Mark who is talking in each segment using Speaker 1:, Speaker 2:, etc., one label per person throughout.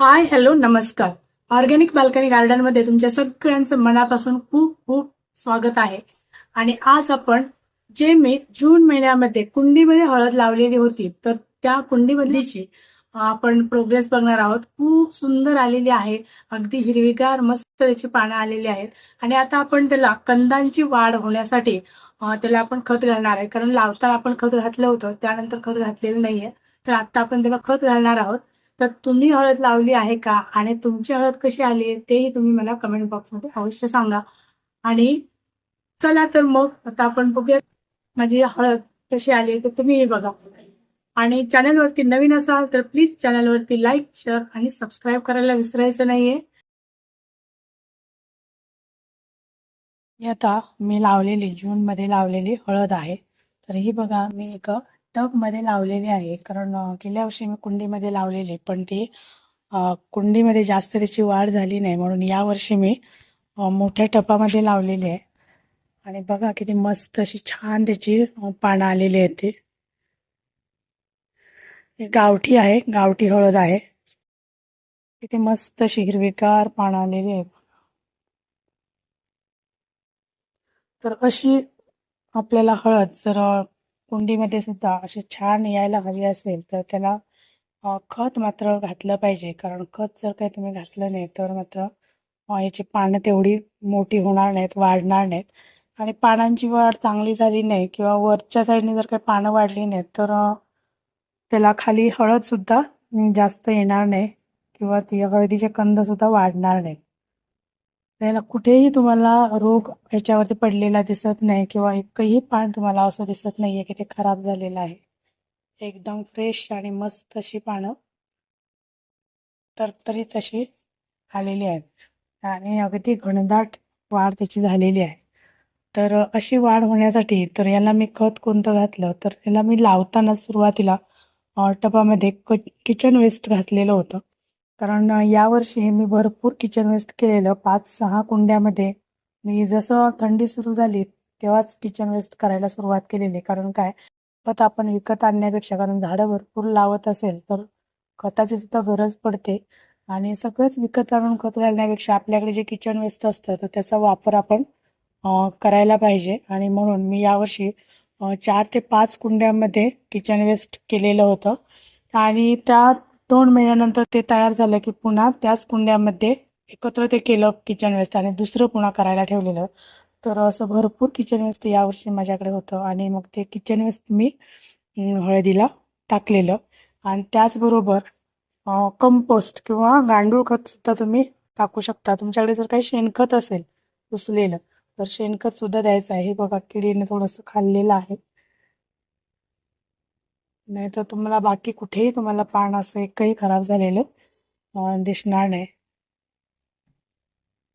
Speaker 1: हाय hello नमस्कार. Organic balcony गार्डनमध्ये तुमच्या सगळ्यांचं मनापासून खूप खूप स्वागत आहे. आणि आज आपण जे मी जून महिन्यामध्ये कुंडीमध्ये हळद लावलेली होती तर त्या कुंडीमधलीची आपण प्रोग्रेस बघणार आहोत. खूप सुंदर आलेली आहे. अगदी हिरवीगार मस्त त्याची पानं आलेली आहेत. आणि आता आपण त्याला कंदांची वाढ होण्यासाठी त्याला आपण खत घालणार आहे. कारण लावताना आपण खत घातलं होतं त्यानंतर खत घातलेलं नाहीये. तर आता आपण त्याला खत घालणार आहोत. तर तुम्ही हळद लावली आहे का? आणि तुमची हळद कशी आली तेही तुम्ही मला कमेंट बॉक्समध्ये अवश्य सांगा. आणि चला तर मग आता आपण बघूया माझी हळद कशी आली तर तुम्हीही बघा. आणि चॅनलवरती नवीन असाल तर प्लीज चॅनलवरती लाईक शेअर आणि सबस्क्राईब करायला विसरायचं नाहीये. आता मी लावलेली जून मध्ये लावलेली हळद आहे. तर ही बघा मी एक टबमध्ये लावलेले लावलेली आहे. कारण गेल्या वर्षी मी कुंडीमध्ये लावलेली पण ती कुंडीमध्ये जास्त त्याची वाढ झाली नाही. म्हणून या वर्षी मी मोठ्या टपामध्ये लावलेली आहे. आणि बघा किती मस्त अशी छान त्याची पानं आलेली आहेत ती. गावठी आहे गावठी हळद आहे. किती मस्त अशी हिरवीगार पानं आलेली आहेत. तर अशी आपल्याला हळद जर कुंडीमध्ये सुद्धा असे छान यायला हवी असेल तर त्याला खत मात्र घातलं पाहिजे. कारण खत जर काही तुम्ही घातलं नाही तर मात्र याची पानं तेवढी मोठी होणार नाहीत वाढणार नाहीत. आणि पानांची वाढ चांगली झाली नाही किंवा वरच्या साईडने जर काही पानं वाढली नाहीत तर त्याला खाली हळद सुद्धा जास्त येणार नाही किंवा ती हळदीचे कंद सुद्धा वाढणार नाहीत. त्याला कुठेही तुम्हाला रोग याच्यावरती पडलेला दिसत नाही किंवा एकही पान तुम्हाला असं दिसत नाही आहे की ते खराब झालेलं आहे. एकदम फ्रेश आणि मस्त अशी पानं तरतरीत तशी आलेली आहेत. आणि अगदी घनदाट वाढ त्याची झालेली आहे. तर अशी वाढ होण्यासाठी तर याला मी खत कोणतं घातलं? तर याला मी लावताना सुरुवातीला अ, टबामध्ये क किचन वेस्ट घातलेलं होतं. कारण यावर्षी मी भरपूर किचन वेस्ट केलेलं. पाच सहा कुंड्यामध्ये. मी जसं थंडी सुरू झाली तेव्हाच किचन वेस्ट करायला सुरुवात केलेली. कारण काय? खत आपण विकत आणण्यापेक्षा कारण झाडं भरपूर लावत असेल तर खताची सुद्धा गरज पडते. आणि सगळंच विकत आणून खत घालण्यापेक्षा आपल्याकडे जे किचन वेस्ट असतं तर त्याचा वापर आपण करायला पाहिजे. आणि म्हणून मी यावर्षी चार ते पाच कुंड्यांमध्ये किचन वेस्ट केलेलं होतं. आणि त्यात दोन महिन्यानंतर ते तयार झालं की पुन्हा त्याच कुंड्यामध्ये एकत्र ते केलं किचन वेस्ट आणि दुसरं पुन्हा करायला ठेवलेलं. तर असं भरपूर किचन वेस्ट यावर्षी माझ्याकडे होतं आणि मग ते किचन वेस्ट मी हळदीला टाकलेलं. आणि त्याचबरोबर कंपोस्ट किंवा गांडूळ खत सुद्धा तुम्ही टाकू शकता. तुमच्याकडे जर काही शेणखत असेल कुसलेलं तर शेणखत सुद्धा द्यायचं आहे. हे बघा किडीने थोडंसं खाल्लेलं आहे. नाही तर तुम्हाला बाकी कुठेही तुम्हाला पान असं एकही खराब झालेलं दिसणार नाही.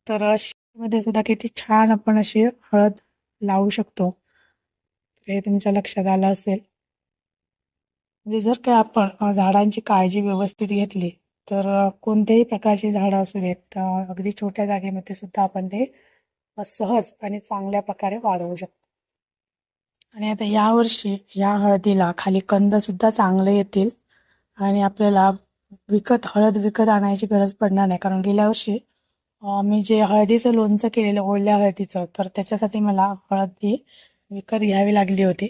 Speaker 1: तर अशी मध्ये सुद्धा किती छान आपण अशी हळद लावू शकतो. हे तुमच्या लक्षात आलं असेल. म्हणजे जर काय आपण झाडांची काळजी व्यवस्थित घेतली तर कोणत्याही प्रकारची झाडं असू देत अगदी छोट्या जागेमध्ये सुद्धा आपण ते सहज आणि चांगल्या प्रकारे वाढवू शकतो. आणि आता यावर्षी या हळदीला खाली कंद सुद्धा चांगले येतील. आणि आपल्याला विकत हळद विकत आणायची गरज पडणार नाही. कारण गेल्या वर्षी मी जे हळदीचं लोणचं केलेलं ओल्या हळदीचं तर त्याच्यासाठी मला हळद ही विकत घ्यावी लागली होती.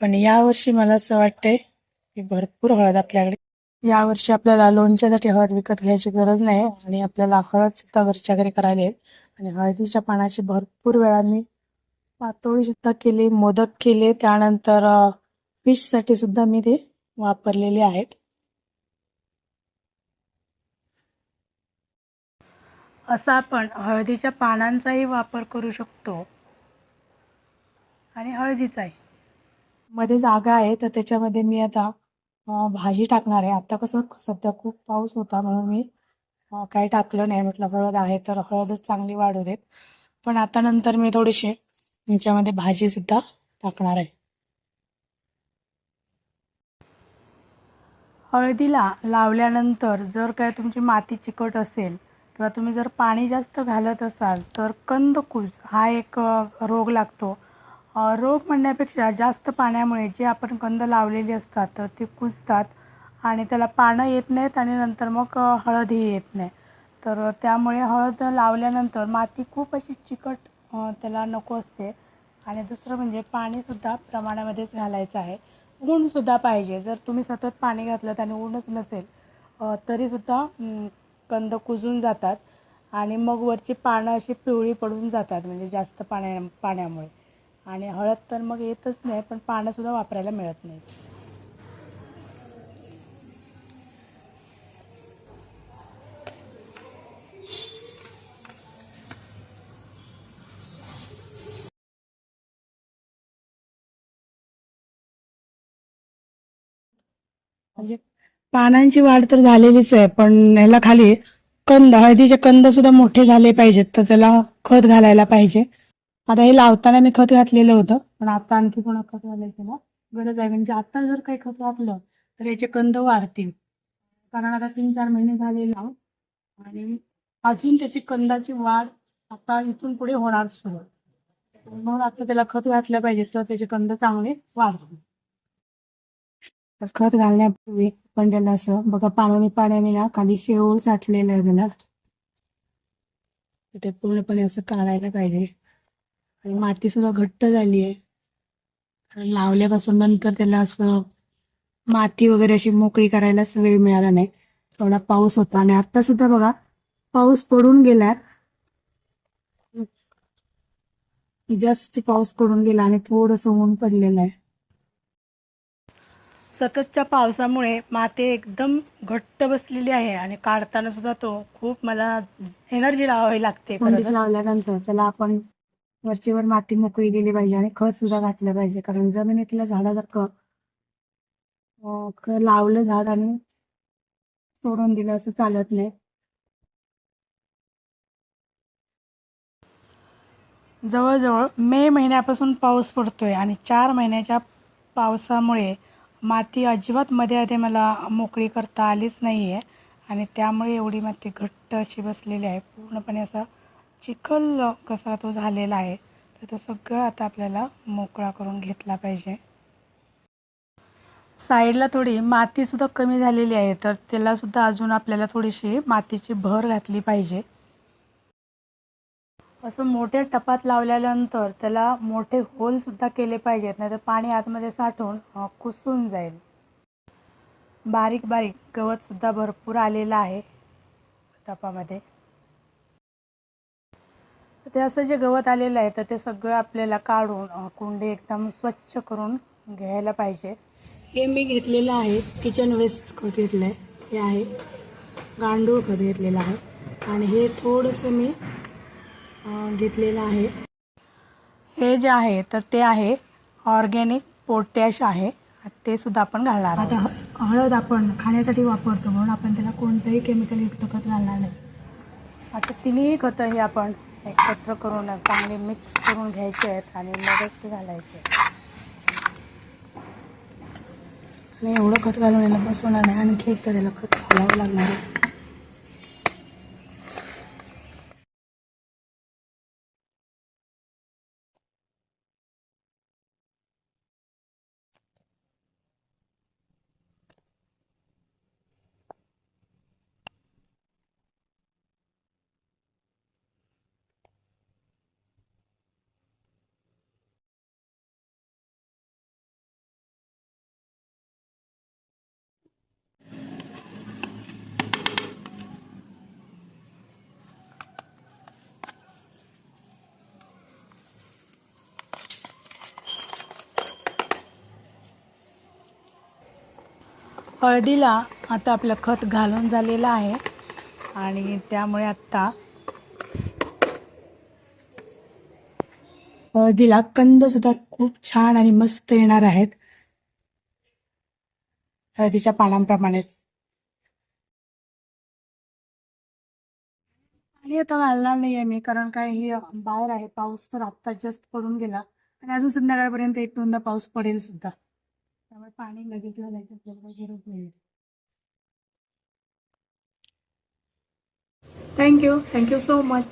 Speaker 1: पण यावर्षी मला असं वाटतंय की भरपूर हळद आपल्याकडे यावर्षी आपल्याला लोणच्यासाठी हळद विकत घ्यायची गरज नाही. आणि आपल्याला हळद सुद्धा घरच्या घरी करायला येईल. आणि हळदीच्या पानाची भरपूर वेळा मी पातोळी सुद्धा केली मोदक केले. त्यानंतर फिशसाठी सुद्धा मी ते वापरलेले आहेत. असा आपण हळदीच्या पानांचाही वापर करू शकतो. आणि हळदीचाही. मध्ये जागा आहे तर त्याच्यामध्ये मी आता भाजी टाकणार आहे. आता कसं सध्या खूप पाऊस होता म्हणून मी काही टाकलं नाही. म्हटलं हळद आहे तर हळदच चांगली वाढू देत. पण आता नंतर मी थोडीशी याच्यामध्ये भाजीसुद्धा टाकणार आहे. हळदीला लावल्यानंतर जर काय तुमची माती चिकट असेल किंवा तुम्ही जर पाणी जास्त घालत असाल तर कंदकूज हा एक रोग लागतो. रोग म्हणण्यापेक्षा जास्त पाण्यामुळे जे आपण कंद लावलेली असतात तर ते कुजतात आणि त्याला पानं येत नाहीत आणि नंतर मग हळदही येत नाही. तर त्यामुळे हळद लावल्यानंतर माती खूप अशी चिकट त्याला नको असते. आणि दुसरं म्हणजे पाणीसुद्धा प्रमाणामध्येच घालायचं आहे. ऊनसुद्धा पाहिजे. जर तुम्ही सतत पाणी घातलं आणि ऊनच नसेल तरीसुद्धा कंद कुजून जातात. आणि मग वरची पानं अशी पिवळी पडून जातात म्हणजे जास्त पाण्या पाण्यामुळे. आणि हळद तर मग येतच नाही पण पानंसुद्धा वापरायला मिळत नाही म्हणजे पानांची वाढ तर झालेलीच आहे पण याला खाली कंद हळदीचे कंद सुद्धा मोठे झाले पाहिजेत तर त्याला खत घालायला पाहिजे. आता हे लावताना मी खत घातलेलं होतं पण आता आणखी पुन्हा खत घालायचं ना? गरज आहे म्हणजे आता जर काही खत घातलं तर याचे कंद वाढतील. कारण आता तीन चार महिने झाले लावून आणि अजून त्याची कंदाची वाढ आता इथून पुढे होणार सुरू. म्हणून आता त्याला खत घातलं पाहिजे तर त्याचे कंद चांगले वाढतील. तर खत घालण्यापूर्वी पण त्याला असं बघा पाण्याने पाण्याने ना खाली शेवळ साठलेलं आहे त्याला ते पूर्णपणे असं काढायला पाहिजे. आणि माती सुद्धा घट्ट झाली आहे. आणि लावल्यापासून नंतर त्याला असं माती वगैरे अशी मोकळी करायलाच वेळ मिळाला नाही. थोडा पाऊस होता. आणि आता सुद्धा बघा पाऊस पडून गेला. जास्त पाऊस पडून गेला आणि थोडंसं ऊन पडलेलं आहे. सततच्या पावसामुळे माती एकदम घट्ट बसलेली आहे आणि काढताना सुद्धा तो खूप मला एनर्जी लावावी लागते लावल्यानंतर त्याला आपण वरचीवर माती मोकळी दिली पाहिजे आणि खत सुद्धा घातलं पाहिजे. कारण जमिनीतल्या झाडासारखं अं, ख- लावलं झाड आणि सोडून दिलं असं चालत नाही. जवळजवळ मे महिन्यापासून पाऊस पडतोय आणि चार महिन्याच्या पावसामुळे माती अजिबात मध्ये आधी मला मोकळी करता आलीच नाही आहे आणि त्यामुळे एवढी माती घट्ट अशी बसलेली आहे. पूर्णपणे असा चिखल कसा तो झालेला आहे तर तो सगळं आता आपल्याला मोकळा करून घेतला पाहिजे. साईडला थोडी मातीसुद्धा कमी झालेली आहे तर त्यालासुद्धा अजून आपल्याला थोडीशी मातीची भर घातली पाहिजे. असं मोठ्या टपात लावल्यानंतर त्याला मोठे होलसुद्धा केले पाहिजेत नाही तर पाणी आतमध्ये साठून कुसून जाईल. बारीक बारीक गवतसुद्धा भरपूर आलेलं आहे टपामध्ये. तर ते असं जे गवत आलेलं आहे तर ते सगळं आपल्याला काढून कुंडे कुंडी एकदम स्वच्छ करून घ्यायला पाहिजे. हे मी घेतलेलं आहे किचन वेस्ट खत घेतलं आहे हे आहे गांडूळ खत घेतलेलं आहे. आणि हे थोडंसं मी घेतलेलं आहे. हे जे आहे तर ते आहे ऑर्गॅनिक पोटॅश आहे. ते सुद्धा आपण घालणार आता हळद आपण खाण्यासाठी वापरतो म्हणून आपण त्याला कोणतंही केमिकल युक्त खत घालणार नाही. आता तिन्ही खतं ही आपण एकत्र करून चांगली मिक्स करून घ्यायचे आहेत आणि मगच ते घालायचे आणि एवढं खत घालून याला बसवणार नाही. आणखी एकदा त्याला खत घालावं लागणार आहे. हळदीला आता आपलं खत घालून झालेलं आहे. आणि त्यामुळे आत्ता हळदीला कंद सुद्धा खूप छान आणि मस्त येणार आहेत. हळदीच्या पानांप्रमाणेच. आणि आता घालणार नाही आहे मी कारण काय हे बाहेर आहे. पाऊस तर आत्ता जास्त पडून गेला. आणि अजून संध्याकाळपर्यंत एक दोनदा पाऊस पडेल सुद्धा. त्यामुळे पाणी लगेच घालायचं आपल्याला काही गरज नाही थँक्यू थँक्यू सो मच